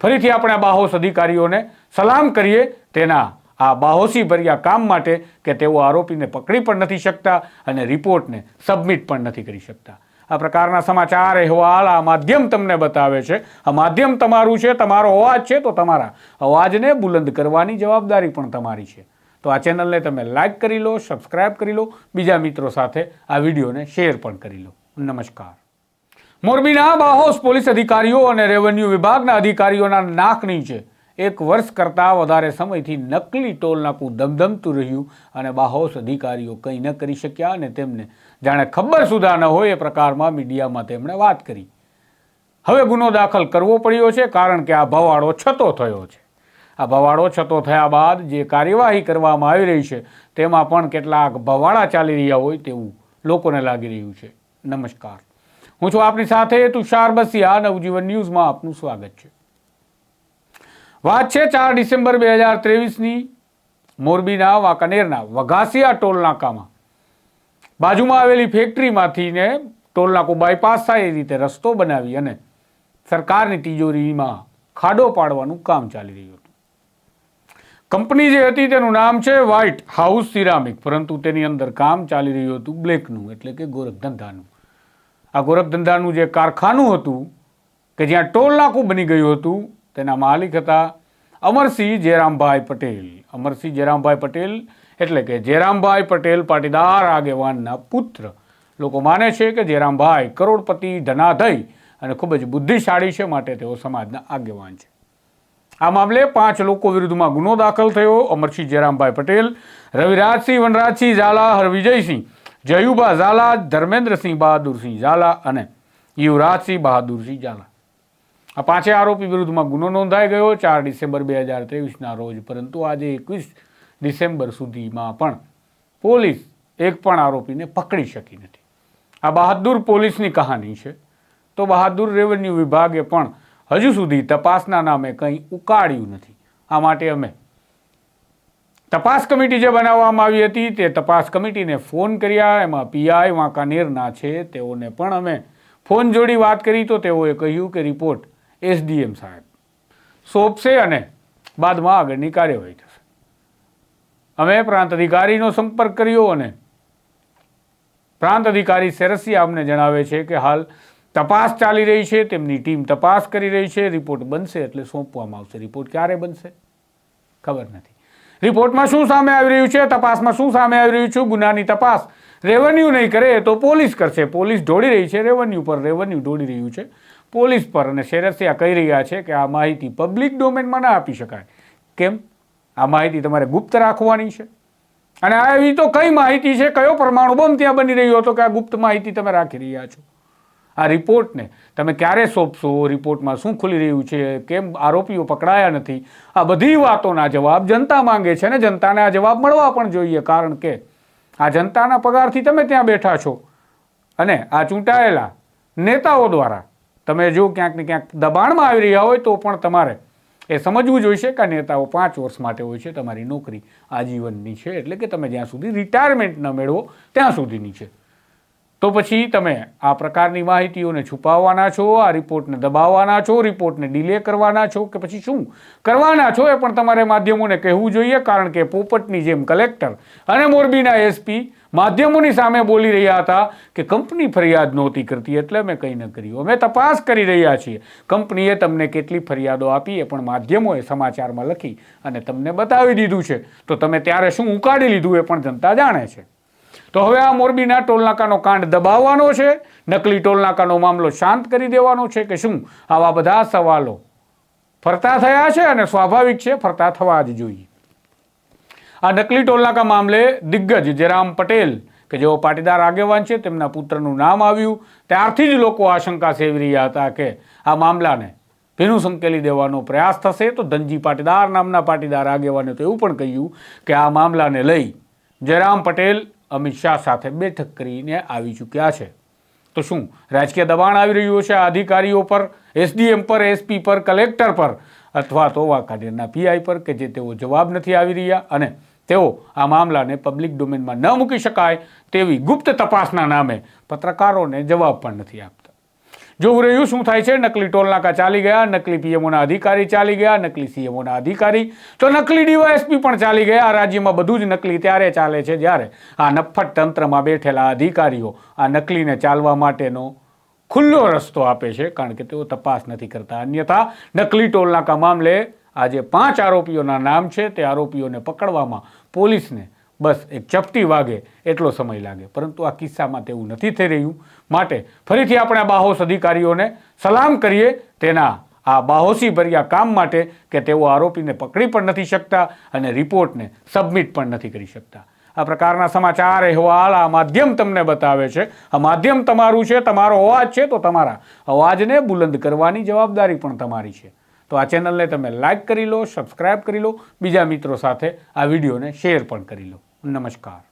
ફરીથી આપણે આ બાહોશ અધિકારીઓને સલામ કરીએ તેના આ બાહોશી ભર્યા કામ માટે કે તેઓ આરોપીને પકડી પણ નથી શકતા અને રિપોર્ટને સબમિટ પણ નથી કરી શકતા. આ પ્રકારના સમાચાર અહેવાલ આ માધ્યમ તમને બતાવે છે. આ માધ્યમ તમારું છે, તમારો અવાજ છે, તો તમારા અવાજને બુલંદ કરવાની જવાબદારી પણ તમારી છે. તો આ ચેનલને તમે લાઇક કરી લો, સબસ્ક્રાઇબ કરી લો, બીજા મિત્રો સાથે આ વિડીયોને શેર પણ કરી લો. નમસ્કાર. મોરબીના બાહોશ પોલીસ અધિકારીઓ અને રેવન્યુ વિભાગના અધિકારીઓના નાક નીચે એક વર્ષ કરતાં વધારે સમયથી નકલી ટોલ નાકું ધમધમતું રહ્યું અને બાહોશ અધિકારીઓ કંઈ ન કરી શક્યા અને તેમને જાણે ખબર સુધા ન હોય એ પ્રકારમાં મીડિયામાં તેમણે વાત કરી. હવે ગુનો દાખલ કરવો પડ્યો છે કારણ કે આ ભવાડો છતો થયો છે. આ ભવાડો છતો થયા બાદ જે કાર્યવાહી કરવામાં આવી રહી છે તેમાં પણ કેટલાક ભવાડા ચાલી રહ્યા હોય તેવું લોકોને લાગી રહ્યું છે. નમસ્કાર. હું છું આપની સાથે તુષાર બસિયા, નવજીવન ન્યૂઝમાં આપનું સ્વાગત છે. વાત છે ચાર ડિસેમ્બર બે હજાર ત્રેવીસની મોરબીના વાંકાનેરના વઘાસિયા ટોલનાકામાં બાજુમાં આવેલી ફેક્ટરીમાંથી ને ટોલનાકો બાયપાસ થાય એ રીતે રસ્તો બનાવી અને સરકારની તિજોરીમાં ખાડો પાડવાનું કામ ચાલી રહ્યું હતું. કંપની જે હતી તેનું નામ છે વ્હાઇટ હાઉસ સિરામિક પરંતુ તેની અંદર કામ ચાલી રહ્યું હતું બ્લેકનું, એટલે કે ગોરખધંધાનું. આ ગોરખધંધાનું જે કારખાનું હતું, કે જ્યાં ટોલ નાકું બની ગયું હતું, તેના માલિક હતા અમરસિંહ જેરામભાઈ પટેલ. અમરસિંહ જયરામભાઈ પટેલ એટલે કે જેરામભાઈ પટેલ પાટીદાર આગેવાનના પુત્ર. લોકો માને છે કે જેરામભાઈ કરોડપતિ ધનાધય અને ખૂબ જ બુદ્ધિશાળી છે, માટે તેઓ સમાજના આગેવાન છે. આ મામલે પાંચ લોકો વિરુદ્ધમાં ગુનો દાખલ થયો. અમરસિંહ જયરામભાઈ પટેલ, રવિરાજસિંહ, વનરાજસિંહ, ઝાલા, હરવિજયસિંહ જયુભા ઝાલા, ધર્મેન્દ્રસિંહ બહાદુરસિંહ ઝાલા અને યુવરાજસિંહ બહાદુરસિંહ ઝાલા. આ પાંચે આરોપી વિરુદ્ધમાં ગુનો નોંધાઈ ગયો ચાર ડિસેમ્બર બે હજાર ત્રેવીસના રોજ, પરંતુ આજે એકવીસ ડિસેમ્બર સુધીમાં પણ પોલીસ એક પણ આરોપીને પકડી શકી નથી. આ બહાદુર પોલીસની કહાની છે. તો બહાદુર રેવન્યુ વિભાગે પણ હજુ સુધી તપાસના નામે કંઈ ઉકાળ્યું નથી. આ માટે અમે તપાસ કમિટી જે બનાવવામાં આવી હતી તે તપાસ કમિટીને ફોન કર્યા, એમાં પીઆઈ વાંકાનેરના છે, તેઓને પણ અમે ફોન જોડી વાત કરી તો તેઓએ કહ્યું કે રિપોર્ટ એસડીએમ સાહેબ સોંપશે અને બાદમાં આગળની કાર્યવાહી થશે. અમે પ્રાંત અધિકારીનો સંપર્ક કર્યો અને પ્રાંત અધિકારી સેરસિયા અમને જણાવે છે કે હાલ તપાસ ચાલી રહી છે, તેમની ટીમ તપાસ કરી રહી છે, રિપોર્ટ બનશે એટલે સોંપવામાં આવશે. રિપોર્ટ ક્યારે બનશે? ખબર નથી. રિપોર્ટમાં શું સામે આવી રહ્યું છે? તપાસમાં શું સામે આવી રહ્યું છે? ગુનાની તપાસ. રેવન્યુ નહીં કરે તો પોલીસ કરશે. પોલીસ ઢોળી રહી છે. રેવન્યુ પર રેવન્યુ ઢોળી રહ્યું છે. પોલીસ પર અને શેરસિયા કહી રહ્યા છે કે આ માહિતી પબ્લિક ડોમેનમાં ના આપી શકાય. કેમ? આ માહિતી તમારે ગુપ્ત રાખવાની છે. અને આ એવી તો કઈ માહિતી છે? કયો પરમાણુ બોમ્બ ત્યાં બની રહ્યો હતો કે આ ગુપ્ત માહિતી તમે રાખી રહ્યા છો? આ રિપોર્ટને તમે ક્યારે સોંપશો? રિપોર્ટમાં શું ખુલી રહ્યું છે? કેમ આરોપીઓ પકડાયા નથી? આ બધી વાતોના જવાબ જનતા માંગે છે અને જનતાને આ જવાબ મળવા પણ જોઈએ, કારણ કે આ જનતાના પગારથી તમે ત્યાં બેઠા છો. અને આ ચૂંટાયેલા નેતાઓ દ્વારા તમે જો ક્યાંક ને ક્યાંક દબાણમાં આવી રહ્યા હોય તો પણ તમારે એ સમજવું જોઈશે કે નેતાઓ પાંચ વર્ષ માટે હોય છે, તમારી નોકરી આજીવનની છે, એટલે કે તમે જ્યાં સુધી રિટાયરમેન્ટ ન મેળવો, ત્યાં સુધીની છે. તો પછી તમે આ પ્રકારની માહિતીઓને છુપાવવાના છો, આ રિપોર્ટને દબાવવાના છો, રિપોર્ટને ડિલે કરવાના છો કે પછી શું કરવાના છો એ પણ તમારે માધ્યમોને કહેવું જોઈએ કારણ કે પોપટની જેમ કલેક્ટર અને મોરબીના એસપી માધ્યમોની સામે બોલી રહ્યા હતા કે કંપની ફરિયાદ નહોતી કરતી એટલે અમે કંઈ ન કર્યું. અમે તપાસ કરી રહ્યા છીએ. કંપનીએ તમને કેટલી ફરિયાદો આપી એ પણ માધ્યમોએ સમાચારમાં લખી અને તમને બતાવી દીધું છે. તો તમે ત્યારે શું ઉકાળી લીધું એ પણ જનતા જાણે છે. તો હવે આ મોરબીના ટોલનાકાનો કાંડ દબાવવાનો છે. નકલી ટોલનાકાનો મામલો શાંત કરી દેવાનો છે કે શું? આવા બધા સવાલો ફરતા થયા છે અને સ્વાભાવિક છે, ફરતા થવા જ જોઈએ. આ નકલી ટોલનાકા મામલે દિગ્ગજ જેરામ પટેલ, કે જેઓ પાટીદાર આગેવાન છે, તેમના પુત્રનું નામ આવ્યું. ત્યારથી જ લોકો આશંકા સેવી રહ્યા હતા કે આ મામલાને ભીનું સંકેલી દેવાનો પ્રયાસ થશે. તો ધનજી પાટીદાર નામના પાટીદાર આગેવાને તો એવું પણ કહ્યું કે આ મામલાને લઈ જયરામ પટેલ અમિત શાહ સાથે બેઠક કરીને આવી ચૂક્યા છે. તો શું, રાજકીય દબાણ આવી રહ્યું છે અધિકારીઓ પર, એસડીએમ પર, એસપી પર, કલેક્ટર પર? અથવા તો વાંકાનેરના પીઆઈ પર કે જે તેઓ જવાબ નથી આવી રહ્યા અને તેઓ આ મામલાને પબ્લિક ડોમેનમાં ન મૂકી શકાય તેવી ગુપ્ત તપાસના નામે પત્રકારોને જવાબ પણ નથી આપતા? જોવું રહ્યું શું થાય છે? નકલી ટોલનાકા ચાલી ગયા, નકલી પીએમઓના અધિકારી ચાલી ગયા, નકલી સીએમઓના અધિકારી. તો નકલી ડીવાયએસપી પણ ચાલી ગયા. આ રાજ્યમાં બધું જ નકલી ત્યારે ચાલે છે જ્યારે આ નફ્ફટ તંત્રમાં બેઠેલા અધિકારીઓ આ નકલીને ચાલવા માટેનો ખુલ્લો રસ્તો આપે છે, કારણ કે તેઓ તપાસ નથી કરતા. અન્યથા, નકલી ટોલનાકા મામલે આજે પાંચ આરોપીઓના નામ છે. તે આરોપીઓને પકડવામાં પોલીસને બસ એક ચપટી વાગે એટલો સમય લાગે. પરંતુ આ કિસ્સામાં તેવું નથી થઈ રહ્યું. માટે ફરીથી આપણે બાહોશ અધિકારીઓને સલામ કરીએ તેના આ બાહોશી ભર્યા કામ માટે કે તેઓ આરોપીને પકડી પણ નથી શકતા અને રિપોર્ટને સબમિટ પણ નથી કરી શકતા. આ પ્રકારના સમાચાર અહેવાલ આ માધ્યમ તમને બતાવે છે. આ માધ્યમ તમારું છે, તમારો અવાજ છે, તો તમારા અવાજને બુલંદ કરવાની જવાબદારી પણ તમારી છે. તો આ ચેનલને તમે લાઇક કરી લો, સબસ્ક્રાઇબ કરી લો, બીજા મિત્રો સાથે આ વિડીયોને શેર પણ કરી લો. નમસ્કાર.